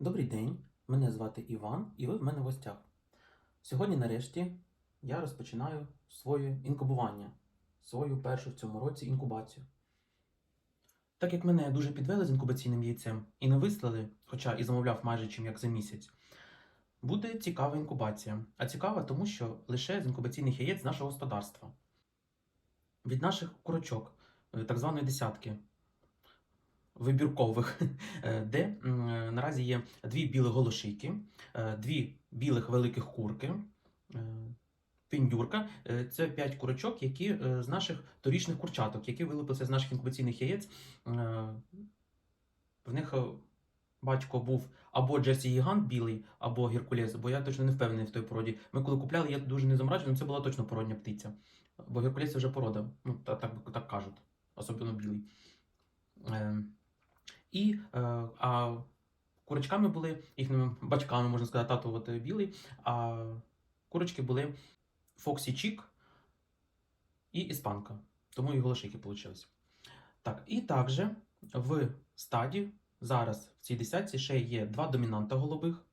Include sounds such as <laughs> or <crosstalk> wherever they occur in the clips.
Добрий день, мене звати Іван, і ви в мене в гостях. Сьогодні, нарешті, я розпочинаю своє інкубування, свою першу в цьому році інкубацію. Так як мене дуже підвели з інкубаційним яйцем і не вислали, хоча і замовляв майже чим як за місяць, буде цікава інкубація. А цікава тому, що лише з інкубаційних яєць з нашого господарства. Від наших курочок, е, так званої десятки, вибіркових, <laughs> е, де е, наразі є дві білих голошийки, е, дві білих великих курки, піндюрка. Це п'ять курочок, які з наших торічних курчаток, які вилупилися з наших інкубаційних яєць. В них батько був або Джесі Гігант білий, або Геркулес, бо я точно не впевнений в той породі. Ми коли купляли, я дуже не зомраджений, це була точно породня птиця. Бо Геркулес вже порода, ну так, так, так кажуть, особливо білий. І е, а курочками були їхніми батьками, можна сказати, тато от е, білий, а курочки були Фоксі Чік і іспанка. Тому і голошики вийшли. Так, і також в стаді зараз в цій десятці ще є два домінанта голубих,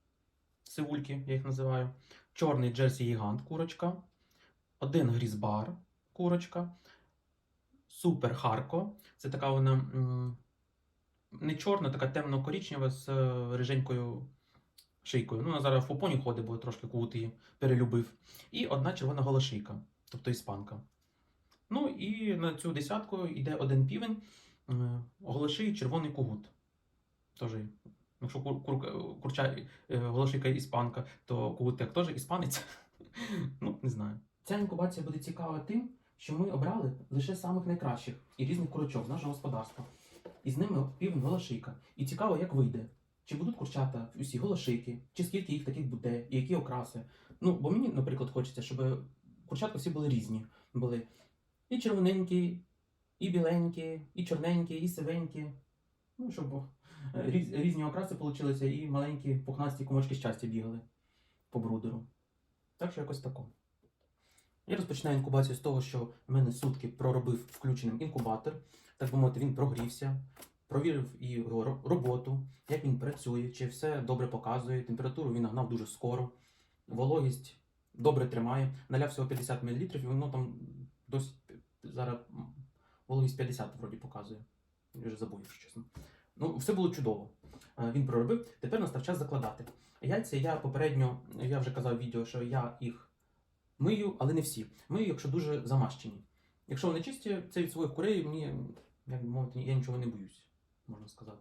сивульки, я їх називаю, чорний Джерсі Гігант курочка, один грізбар курочка, супер Харко. Це така вона. Не чорна, така темно-корічнева з е, риженькою шийкою. Ну, вона зараз в попоні ходить, бо трошки кут її перелюбив. І одна червона голошийка, тобто іспанка. Ну і на цю десятку йде один півень, е, голоший червоний кугут. Тож, якщо кур, кур, курча, е, голошийка іспанка, то кугут як теж іспанець. <laughs> ну, не знаю. Ця інкубація буде цікава тим, що ми обрали лише самих найкращих і різних курочок з нашого господарства. І з ними півень голошийка. І цікаво, як вийде. Чи будуть курчата усі голошийки, чи скільки їх таких буде, і які окраси. Ну, бо мені, наприклад, хочеться, щоб курчатка всі були різні. Були і червоненькі, і біленькі, і чорненькі, і сивенькі. Ну, щоб різ, різні окраси получилися, і маленькі пухнасті комочки щастя бігали по брудеру. Так що якось тако. Я розпочинаю інкубацію з того, що в мене сутки проробив включеним інкубатор. Так би мовити, він прогрівся, провірив і його роботу, як він працює, чи все добре показує. Температуру він нагнав дуже скоро, вологість добре тримає. Наляв всього 50 мл, і воно там досить зараз вологість 50 вроді показує. Я вже забув, якщо чесно. Ну, все було чудово. Е, Він проробив. Тепер настав час закладати. Яйця я попередньо, я вже казав в відео, що я їх мию, але не всі. Мию, якщо дуже замащені. Якщо вони чисті, це від своїх курей, мені, як би мовити, я нічого не боюсь, можна сказати.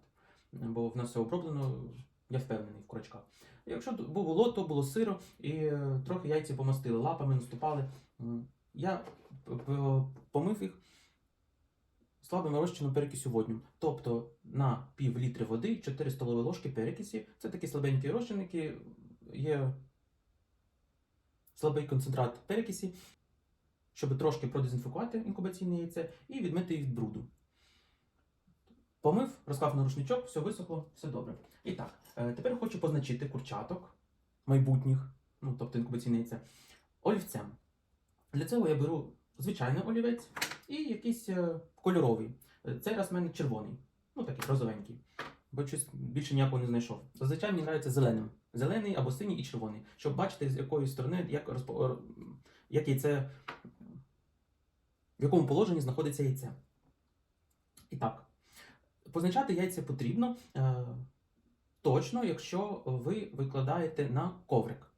Бо в нас все оброблено, я впевнений в курочках. Якщо було, то було сиро, і е, трохи яйці помастили, лапами наступали. Я помив їх слабим розчином перекисю водню. Тобто на пів літри води 4 столові ложки перекисі. Це такі слабенькі розчинники, є слабий концентрат перекисі, щоб трошки продезінфікувати інкубаційне яйце і відмити від бруду. Помив, розклав на рушничок, все висохло, все добре. І так, е, тепер хочу позначити курчаток майбутніх, ну тобто інкубаційне яйце, олівцем. Для цього я беру звичайний олівець і якийсь е, кольоровий. Е, Цей раз в мене червоний, ну такий розовенький. Бо щось більше ніякого не знайшов. Зазвичай мені подобається зеленим. Зелений або синій і червоний, щоб бачити, з якої сторони, як, як яйце, в якому положенні знаходиться яйце. І так, позначати яйця потрібно е, точно, якщо ви викладаєте на коврик.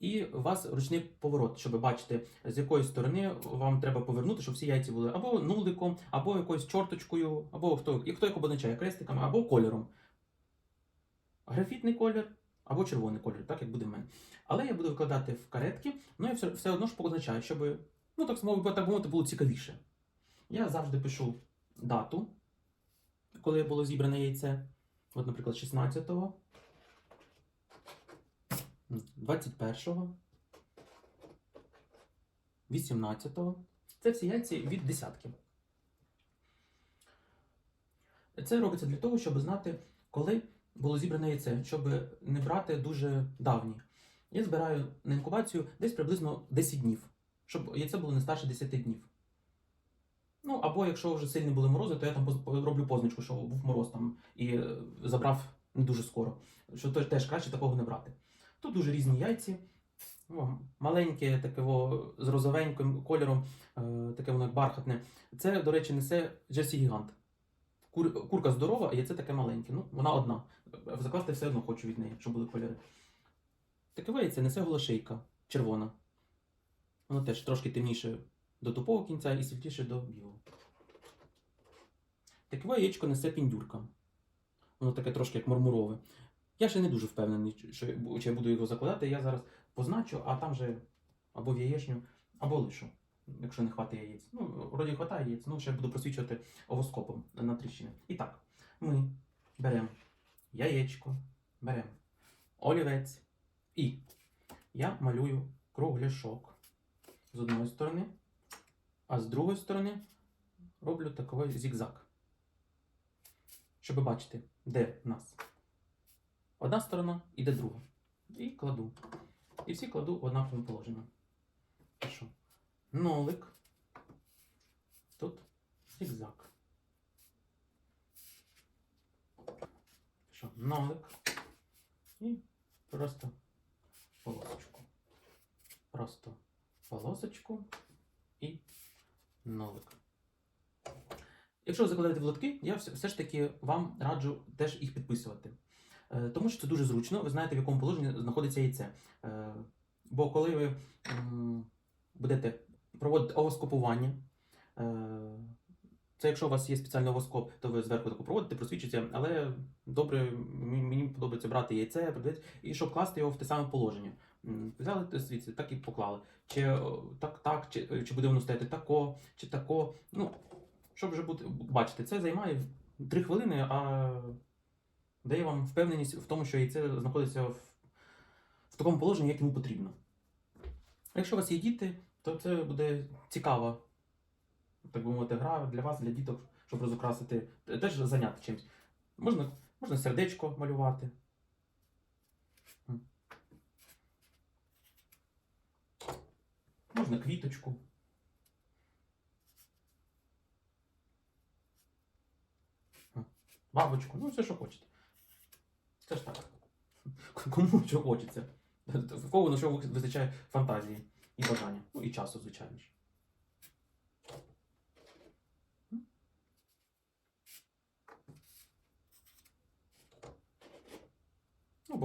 І у вас ручний поворот, щоб бачити, з якої сторони вам треба повернути, щоб всі яйця були або нуликом, або якоюсь чорточкою, або хто, і хто як обозначає крестиками, або кольором. Графітний колір або червоний колір, так як буде в мене. Але я буду викладати в каретки, ну і все, все одно ж позначаю, щоб, ну так мовити, так мовити, було цікавіше. Я завжди пишу дату, коли було зібране яйце. От, наприклад, 16-го. 21-го, 18-го. Це всі яйці від десятки. Це робиться для того, щоб знати, коли було зібране яйце, щоб не брати дуже давні. Я збираю на інкубацію десь приблизно 10 днів, щоб яйце було не старше 10 днів. Ну, або якщо вже сильні були морози, то я там роблю позначку, що був мороз там і е, забрав не дуже скоро. Що теж, краще такого не брати. Тут дуже різні яйці. Маленьке, таке з розовеньким кольором, е, таке воно бархатне. Це, до речі, несе Джесі Гігант. Кур, курка здорова, а яйце таке маленьке. Ну, вона одна. Закласти все одно хочу від неї, щоб були кольори. Таке яйце несе голошейка, червона. Воно теж трошки темніше до тупого кінця і світліше до білого. Таке яєчко несе піндюрка. Воно таке трошки як мармурове. Я ще не дуже впевнений, що я буду його закладати. Я зараз позначу, а там же або в яєчню, або лишу, якщо не хватить яєць. Ну, вроді хватає яєць, ну ще буду просвічувати овоскопом на тріщини. І так, ми беремо яєчко, беремо олівець і я малюю кругляшок з одної сторони, а з другої сторони роблю такий зігзаг. Щоб бачити, де в нас одна сторона і де друга. І кладу. І всі кладу в однаковому положенні. Пишу. Нолик. Тут зігзаг. Пишу нолик. І просто полосочку. Просто полосочку і нолик. Якщо ви закладаєте в лотки, я все, ж таки вам раджу теж їх підписувати. Е, Тому що це дуже зручно, ви знаєте, в якому положенні знаходиться яйце. Е, Бо коли ви будете проводити овоскопування, е, це якщо у вас є спеціальний овоскоп, то ви зверху таку проводите, просвічуєте, але добре, мені подобається брати яйце, і щоб класти його в те саме положення. Взяли звідси, так і поклали. Чи так, так, чи, чи буде воно стояти тако, чи тако. Ну, щоб вже бути, бачити, це займає 3 хвилини, а дає вам впевненість в тому, що яйце знаходиться в, в такому положенні, як йому потрібно. Якщо у вас є діти, то це буде цікава, так би мовити, гра для вас, для діток, щоб розукрасити, теж зайняти чимось. Можна, можна сердечко малювати. Можна квіточку. Бабочку, ну все, що хочете. Це ж так. Кому що хочеться. В кого на що вистачає фантазії і бажання. Ну і часу, звичайно ж.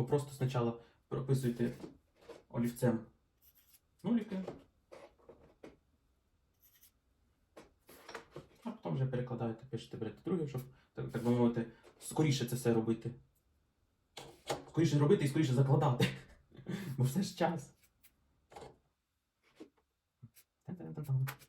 Або просто спочатку прописуйте олівцем нуліки. А потім вже перекладаєте, пишете, берете другий, щоб, так, так би мовити, скоріше це все робити. Скоріше робити і скоріше закладати. <laughs> Бо все ж час. Тан-тан-тан-тан.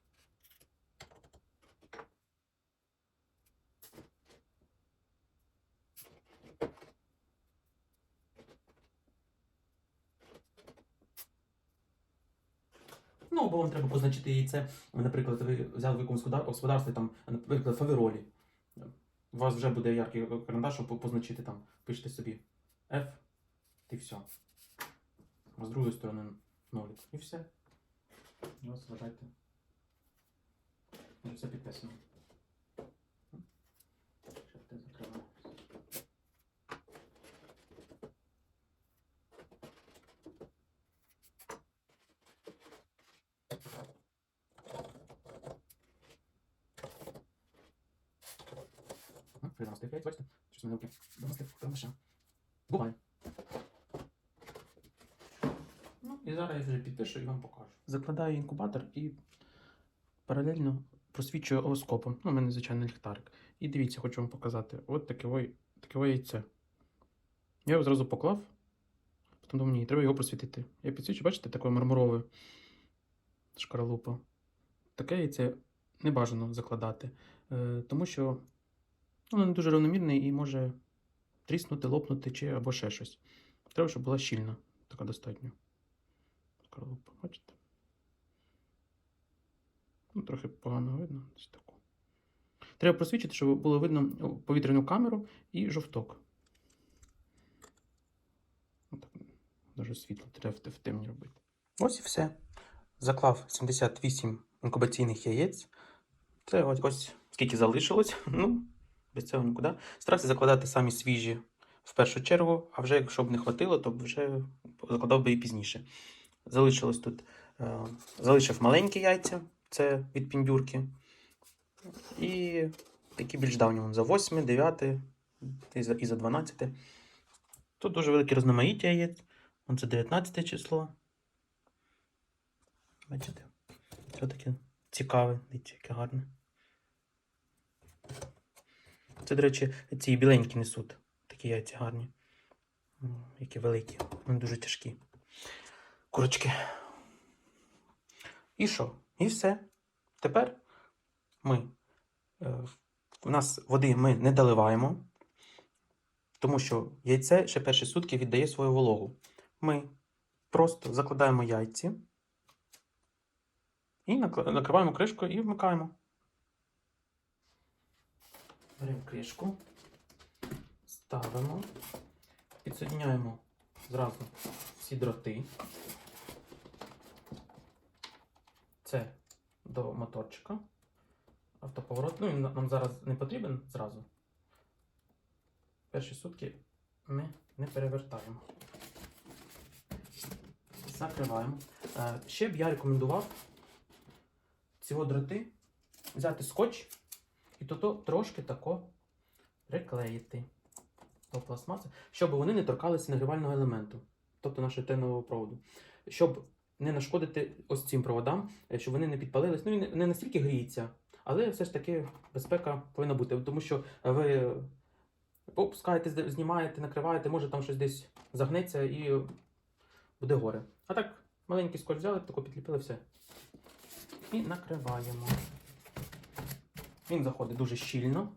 Ну, бо вам треба позначити яйце. Наприклад, ви взяли в якомусь господарстві, там, наприклад, фаверолі. У вас вже буде яркий карандаш, щоб позначити там, пишете собі F, і все. А з другої сторони нолик. І все. Ось, вважайте. Вже все підписано. Ще те закриваю. Ну, При 95, бачите? Щось мене руки. 90 карандаша. Буває. Ну, і зараз я вже підпишу і вам покажу. Закладаю інкубатор і паралельно просвічую овоскопом. Ну, у мене, звичайно, ліхтарик. І дивіться, хочу вам показати. От таке, таке яйце. Я його зразу поклав. Потім думаю, ні, треба його просвітити. Я підсвічу, бачите, таке мармурове шкаралупа. Таке яйце не бажано закладати, е, тому що воно не дуже рівномірне і може тріснути, лопнути чи або ще щось. Треба, щоб була щільна, така достатньо. Шкаралупа, бачите? Ну, трохи погано видно. Десь таку. Треба просвічити, щоб було видно повітряну камеру і жовток. Отак, дуже світло, треба в темні робити. Ось і все. Заклав 78 інкубаційних яєць. Це ось, ось скільки залишилось. <laughs> Ну, без цього нікуди. Старався закладати самі свіжі в першу чергу, а вже якщо б не хватило, то б вже закладав би і пізніше. Залишилось тут. е, Залишив маленькі яйця, це від піндюрки. І такі більш давні за 8, 9 і за, і за 12. Тут дуже велике різноманіття є. Вон це 19 число. Бачите? Це таке цікаве, дивіться, яке гарне. Це, до речі, ці біленькі несуть. Такі яйця гарні. Які великі. Вони дуже тяжкі. Курочки. І що? І все. Тепер ми. е, У нас води ми не доливаємо, тому що яйце ще перші сутки віддає свою вологу. Ми просто закладаємо яйці і накриваємо кришкою і вмикаємо. Беремо кришку, ставимо, підсоединяємо зразу всі дроти. Це до моторчика. Автоповорот. Ну, він нам зараз не потрібен зразу. Перші сутки ми не перевертаємо. Закриваємо. Е, Ще б я рекомендував цього дроти взяти скотч і то трошки тако приклеїти до пластмаси, щоб вони не торкалися нагрівального елементу, тобто нашого тенового проводу. Щоб не нашкодити ось цим проводам, е, щоб вони не підпалились. Ну, він не- настільки гріється, але все ж таки безпека повинна бути, тому що ви опускаєте, знімаєте, накриваєте, може там щось десь загнеться і буде горе. А так, маленький скотч взяли, тако підліпили все. І накриваємо. Він заходить дуже щільно,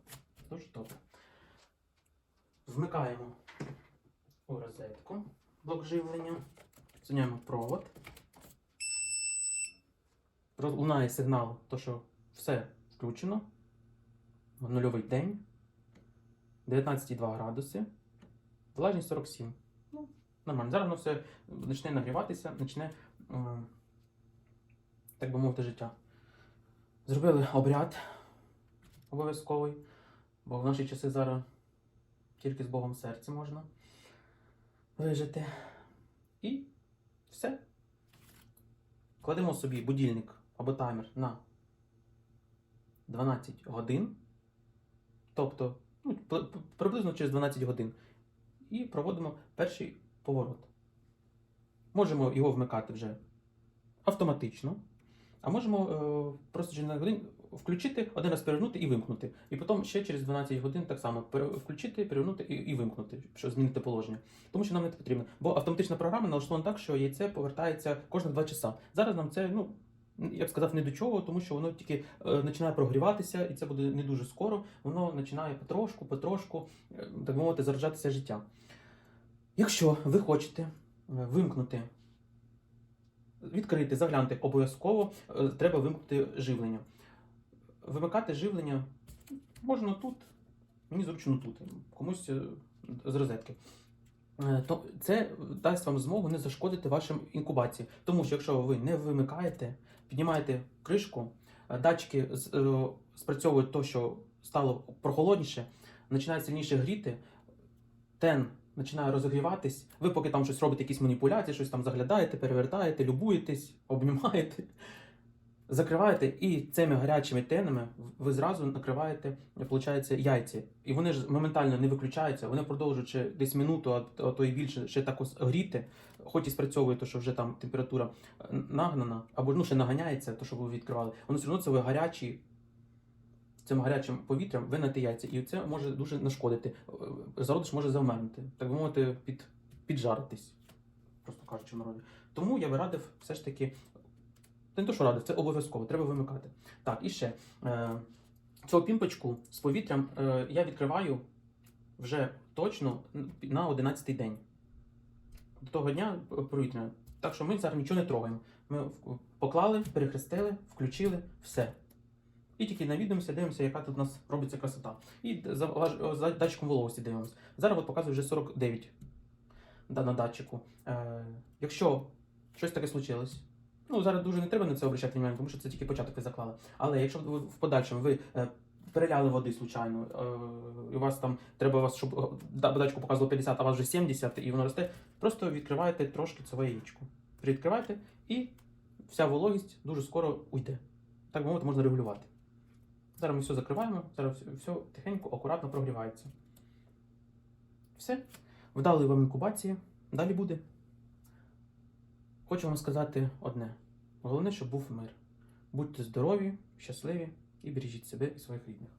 дуже добре. Вмикаємо у розетку блок живлення, зняємо провод. Лунає сигнал, то що все включено. Нульовий день. 19,2 градуси. Влажність 47. Ну, нормально. Зараз воно все почне нагріватися, почне, е, так би мовити, життя. Зробили обряд обов'язковий, бо в наші часи зараз тільки з Богом в можна вижити. І все. Кладемо собі будильник або таймер на 12 годин. Тобто, ну, приблизно через 12 годин. І проводимо перший поворот. Можемо його вмикати вже автоматично, а можемо е, просто через 12 годин включити, один раз перевернути і вимкнути. І потім ще через 12 годин так само включити, перевернути і, і вимкнути, щоб змінити положення. Тому що нам не потрібно. Бо автоматична програма налаштована так, що яйце повертається кожні 2 часа. Зараз нам це, ну, я б сказав, не до чого, тому що воно тільки е, починає прогріватися, і це буде не дуже скоро. Воно починає потрошку, потрошку, е, так мовити, заражатися життя. Якщо ви хочете е, вимкнути, відкрити, заглянути обов'язково, е, треба вимкнути живлення. Вимикати живлення можна тут, мені зручно тут, комусь е, з розетки. Е, То це дасть вам змогу не зашкодити вашим інкубації. Тому що якщо ви не вимикаєте, піднімаєте кришку, е, датчики спрацьовують то, що стало прохолодніше, починає сильніше гріти, тен починає розігріватись. Ви поки там щось робите, якісь маніпуляції, щось там заглядаєте, перевертаєте, любуєтесь, обнімаєте. Закриваєте і цими гарячими тенами ви зразу накриваєте, виходить, яйця. І вони ж моментально не виключаються, вони продовжують десь минуту, а, то і більше ще так гріти, хоч і спрацьовує то, що вже там температура е, нагнана, або ну, ще наганяється, то, що ви відкривали. Воно все одно це ви гарячі, цим гарячим повітрям ви на яйця. І це може дуже нашкодити. Е, Зародиш може завмернути, так би мовити, під, піджаритись, просто кажучи народі. Тому я би радив все ж таки. Це не то, що радив, це обов'язково, треба вимикати. Так, і ще. Е, цю пімпочку з повітрям е, я відкриваю вже точно на 11-й день. До того дня провітряно. Так що ми зараз нічого не трогаємо. Ми поклали, перехрестили, включили, все. І тільки навідуємося, дивимося, яка тут у нас робиться красота. І за, за датчиком вологості дивимося. Зараз от показує вже 49 на датчику. Е, якщо щось таке случилось, ну зараз дуже не треба на це обращати увагу, тому що це тільки початок ви заклали. Але якщо в подальшому ви е, переляли води случайно, е, і у вас там треба вас, щоб е, бадачку показувало 50, а у вас вже 70, і воно росте. Просто відкриваєте трошки це яєчко. Відкриваєте, і вся вологість дуже скоро уйде. Так мовити, можна регулювати. Зараз ми все закриваємо, зараз все, все тихенько, акуратно прогрівається. Все. Вдали вам інкубації. Далі буде. Хочу вам сказати одне. Головне, щоб був мир. Будьте здорові, щасливі і бережіть себе і своїх рідних.